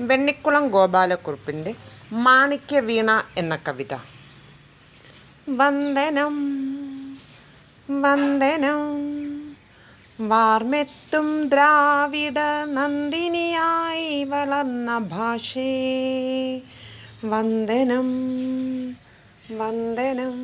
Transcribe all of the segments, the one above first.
വെണ്ണിക്കുളം ഗോപാലക്കുറുപ്പിന്റെ മാണിക്യ വീണ എന്ന കവിത. വന്ദനം വന്ദനം. വാർമെത്തും ദ്രാവിഡ നന്ദിനിയായി വളർന്ന ഭാഷേ. വന്ദനം വന്ദനം.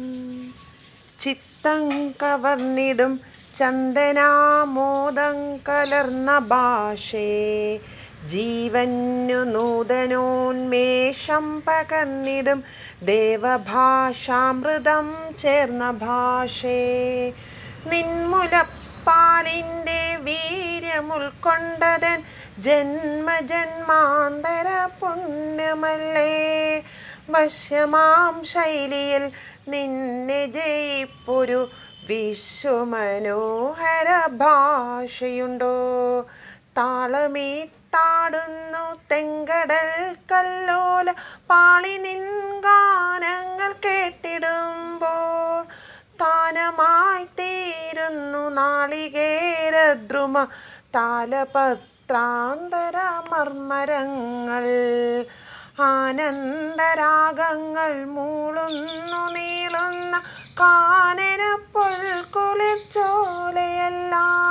ചിത്തം കവർന്നിടും ചന്ദനാമോദം കലർന്ന ഭാഷേ. ജീവന്നു നൂതനോന്മേഷം പകർന്നിടും ദേവഭാഷാമൃതം ചേർന്ന ഭാഷേ. നിൻമുലപ്പാലിന്റെ വീര്യമുൾക്കൊണ്ടതൻ ജന്മജന്മാന്തര പുണ്യമല്ലേ. വശ്യമാം ശൈലിയിൽ നിന്നെ ജയിപ്പൊരു വിശ്വമനോഹര ഭാഷയുണ്ടോ. താളമീട്ടാടുന്നു തെങ്കടൽ കല്ലോല പാളി നിൻ ഗാനങ്ങൾ കേട്ടിടുമ്പോൾ താനമായി തീരുന്നു നാളികേരദ്രുമ താലപത്രാന്തര മർമ്മരങ്ങൾ. ആനന്ദരാഗങ്ങൾ മൂളുന്നു നീളുന്ന കാനന പൊൽക്കുളിച്ചോലയെല്ലാം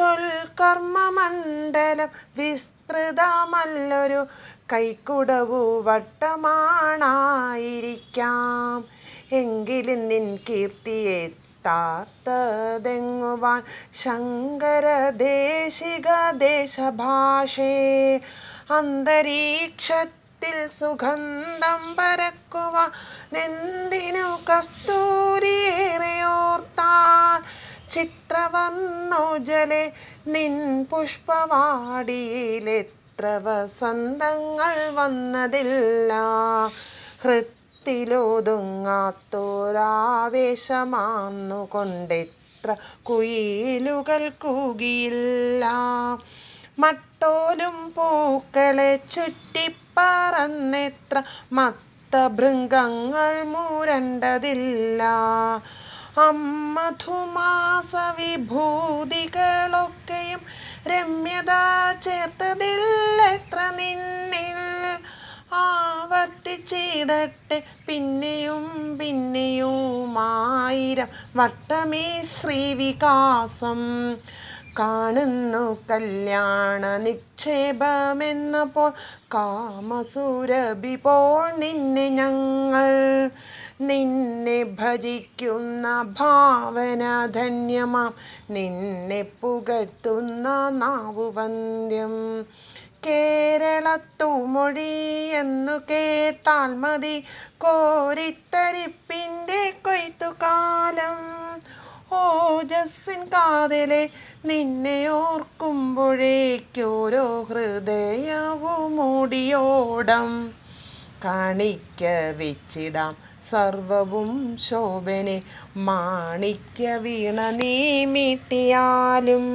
തൊൽക്കർമ്മമണ്ഡലം വിസ്തൃതമല്ലൊരു കൈക്കുടവു വട്ടമാണായിരിക്കാം. എങ്കിലും നിൻ കീർത്തിയെ താത്തതെങ്ങുവാൻ ശങ്കരദേശിക ദേശഭാഷേ അന്തരീക്ഷത്തിൽ സുഗന്ധം പരക്കുവാൻ നെന്തിനു കസ്തൂരിയേറെയോർത്താൽ ചിത്രവർണോജലെ നിൻ പുഷ്പവാടിയിലെത്ര വസന്തങ്ങൾ വന്നതില്ല. ഹൃത്തിലൊതുങ്ങാത്തൊരാവേശമാന്നു കൊണ്ടെത്ര കുയിലുകൾ കൂകിയില്ല. മട്ടോലും പൂക്കളെ ചുറ്റിപ്പറന്നെത്ര മത്തഭൃംഗങ്ങൾ മൂരണ്ടതില്ല. അമ്മധുമാസ വിഭൂതികളൊക്കെയും രമ്യത ചേർത്തതിൽ എത്ര നിന്നിൽ ആവർത്തിച്ചിടട്ടെ. പിന്നെയും പിന്നെയുമായിരം വട്ടമേ ശ്രീവികാസം കാണുന്നു. കല്യാണ നിക്ഷേപമെന്നപ്പോൾ കാമസുരഭി പോൾ നിന്നെ ഞങ്ങൾ നിന്നെ ഭജിക്കുന്ന ഭാവന ധന്യമാം നിന്നെ പുകഴ്ത്തുന്ന നാവുവന്ദ്യം കേരളത്തു മൊഴി എന്നു കേട്ടാൽ മതി. കോരിത്തരിപ്പിന്റെ കൊയ്ത്തുകാലം. ഓജസ്സിൻ കാതലെ നിന്നെ ഓർക്കുമ്പോഴേക്കോരോ ഹൃദയവും മൂടിയോടം കാണിക്ക വെച്ചിടാം സർവവും ശോഭനെ മാണിക്യ വീണ നീ മീട്ടിയാലും.